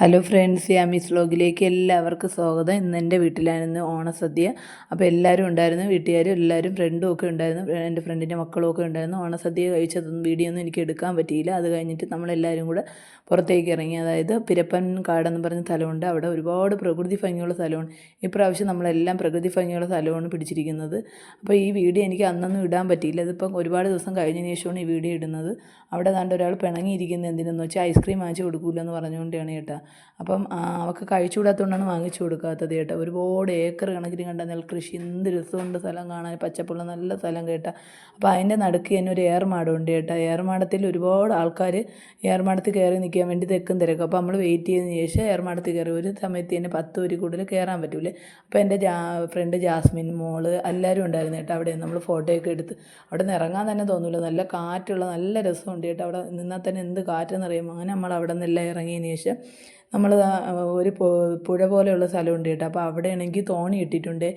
Hello friends Yami's വ്ലോഗിലേക്ക് എല്ലാവർക്കും സ്വാഗതം. ഇന്ന് എന്റെ വീട്ടിലായിരുന്നു ഓണസദ്യ. അപ്പോൾ എല്ലാവരും ഉണ്ടായിരുന്നു വീട്ടുകാരും എല്ലാവരും ഫ്രണ്ടും ഒക്കെ ഉണ്ടായിരുന്നു എന്റെ ഫ്രണ്ടിന്റെ മക്കളും ഒക്കെ ഉണ്ടായിരുന്നു. ഓണസദ്യ കഴിച്ചതൊന്നും വീഡിയോ ഒന്നും എനിക്ക് എടുക്കാൻ പറ്റിയില്ല. അത് കഴിഞ്ഞിട്ട് നമ്മളെല്ലാവരും കൂടെ പുറത്തേക്ക് ഇറങ്ങി അതായത് പിരപ്പൻ കാടെന്ന് പറഞ്ഞ സ്ഥലമുണ്ട്. അവിടെ ഒരുപാട് പ്രകൃതി ഭംഗിയുള്ള സ്ഥലമാണ്. ഇപ്രാവശ്യം നമ്മളെല്ലാം പ്രകൃതി ഭംഗിയുള്ള സ്ഥലമാണ് പിടിച്ചിരിക്കുന്നത്. അപ്പോൾ ഈ വീഡിയോ എനിക്ക് അന്നൊന്നും ഇടാൻ പറ്റിയില്ല. ഇതിപ്പം ഒരുപാട് ദിവസം കഴിഞ്ഞ ശേഷമാണ് ഈ വീഡിയോ ഇടുന്നത്. അവിടെ കണ്ട ഒരാൾ പിണങ്ങിയിരിക്കുന്നത് എന്തിനെന്ന് വെച്ചാൽ ഐസ്ക്രീം വാങ്ങിച്ച് കൊടുക്കൂലെന്ന് പറഞ്ഞുകൊണ്ടാണ് കേട്ടോ. അപ്പം അവൾക്ക് കഴിച്ചുകൂടാത്തതുകൊണ്ടാണ് വാങ്ങിച്ചു കൊടുക്കാത്തത് കേട്ടോ. ഒരുപാട് ഏക്കർ കണക്കിന് കണ്ട നെൽകൃഷി എന്ത് രസമുണ്ട് സ്ഥലം കാണാൻ. പച്ചപ്പുള്ള നല്ല സ്ഥലം കേട്ടോ. അപ്പോൾ അതിന്റെ നടുക്ക് തന്നെ ഒരു ഏർമാടമുണ്ട് കേട്ടോ. ഏർമാടത്തിൽ ഒരുപാട് ആൾക്കാർ ഏർമാടത്തിൽ കയറി നിൽക്കാൻ വേണ്ടി തെക്കും തിരക്കും. അപ്പോൾ നമ്മൾ വെയിറ്റ് ചെയ്തതിന് ശേഷം ഏർമാടത്തിൽ കയറി ഒരു സമയത്ത് തന്നെ പത്ത് ഒരു കൂടുതൽ കയറാൻ പറ്റൂലേ. അപ്പോൾ എന്റെ ജാ ഫ്രണ്ട് ജാസ്മിൻ മോൾ എല്ലാവരും ഉണ്ടായിരുന്നു കേട്ടോ അവിടെ. നമ്മൾ ഫോട്ടോയൊക്കെ എടുത്ത് അവിടെ നിന്ന് ഇറങ്ങാൻ തന്നെ തോന്നില്ല നല്ല കാറ്റുള്ള നല്ല രസമുണ്ട് കേട്ടോ. അവിടെ നിന്നാൽ തന്നെ എന്ത് കാറ്റെന്ന് അറിയാമോ അങ്ങനെ നമ്മൾ അവിടെ നിന്നെല്ലാം ഇറങ്ങിയതിന് ശേഷം നമ്മൾ ഒരു പുഴ പോലെയുള്ള സ്ഥലമുണ്ട് കേട്ടോ. അപ്പോൾ അവിടെയാണെങ്കിൽ തോണി ഇട്ടിട്ടുണ്ട്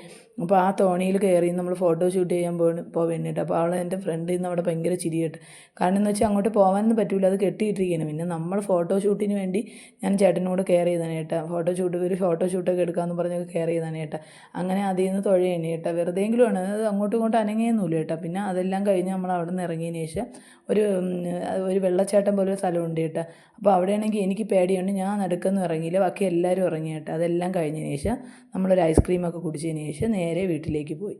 അപ്പോൾ ആ തോണിയിൽ കയറി നമ്മൾ ഫോട്ടോ ഷൂട്ട് ചെയ്യാൻ പോവേണ്ടി കേട്ടോ അപ്പോൾ അവൾ എന്റെ ഫ്രണ്ടിൽ നിന്ന് അവിടെ ഭയങ്കര ചിരി കേട്ടോ. കാരണം എന്ന് വെച്ചാൽ അങ്ങോട്ട് പോകാനൊന്നും പറ്റില്ല അത് കെട്ടിയിട്ടിരിക്കുകയാണ് പിന്നെ നമ്മൾ ഫോട്ടോ ഷൂട്ടിന് വേണ്ടി ഞാൻ ചേട്ടനോട് കെയർ ചെയ്താണ് കേട്ടോ. ഫോട്ടോ ഷൂട്ട് ഒരു ഫോട്ടോ ഷൂട്ടൊക്കെ എടുക്കാമെന്ന് പറഞ്ഞ് കെയർ ചെയ്താണ് കേട്ടോ. അങ്ങനെ അതിൽ നിന്ന് തുഴയാണ് കേട്ടോ. വെറുതെയെങ്കിലും ആണ്. അത് അങ്ങോട്ടും ഇങ്ങോട്ടും അനങ്ങിയൊന്നുമില്ല കേട്ടോ. പിന്നെ അതെല്ലാം കഴിഞ്ഞ് നമ്മൾ അവിടെ നിന്ന് ഇറങ്ങിയതിന് ശേഷം ഒരു ഒരു വെള്ളച്ചാട്ടം പോലെ സ്ഥലമുണ്ട് കേട്ടോ. അപ്പോൾ അവിടെയാണെങ്കിൽ എനിക്ക് പേടിയുണ്ട്. ഞാൻ നടുക്കൊന്നും ഇറങ്ങിയില്ല ബാക്കി എല്ലാവരും ഇറങ്ങി കേട്ടോ അതെല്ലാം കഴിഞ്ഞതിന് ശേഷം നമ്മളൊരു ഐസ്ക്രീമൊക്കെ കുടിച്ചതിന് ശേഷം നേരെ വീട്ടിലേക്ക് പോയി.